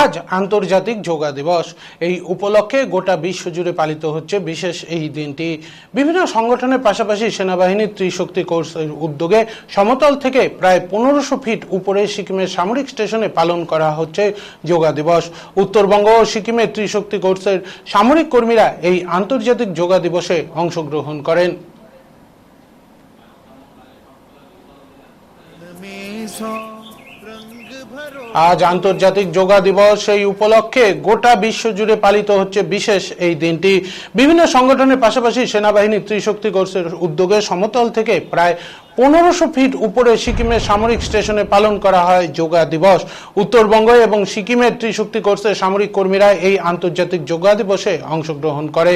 আজ আন্তর্জাতিক যোগা দিবস। এই উপলক্ষে গোটা বিশ্বজুড়ে পালিত হচ্ছে বিশেষ এই দিনটি। বিভিন্ন সংগঠনের পাশাপাশি সেনাবাহিনীর ত্রিশক্তি কোর্সের উদ্যোগে সমতল থেকে প্রায় পনেরোশো ফিট উপরে সিকিমের সামরিক স্টেশনে পালন করা হচ্ছে যোগা দিবস। উত্তরবঙ্গ ও সিকিমের ত্রিশক্তি কোর্সের সামরিক কর্মীরা এই আন্তর্জাতিক যোগা দিবসে অংশগ্রহণ করেন। So আজ আন্তর্জাতিক যোগা দিবস এই উপলক্ষে গোটা বিশ্ব জুড়ে পালিত হচ্ছে বিশেষ এই দিনটি। বিভিন্ন সংগঠনের পাশাপাশি সেনাবাহিনীর ত্রিশক্তি কোর্সের উদ্যোগে সমতল থেকে প্রায় পনেরোশো ফিট উপরে সিকিমের সামরিক স্টেশনে পালন করা হয় যোগা দিবস। উত্তরবঙ্গ এবং সিকিমের ত্রিশক্তি কোর্সের সামরিক কর্মীরা এই আন্তর্জাতিক যোগা দিবসে অংশগ্রহণ করে।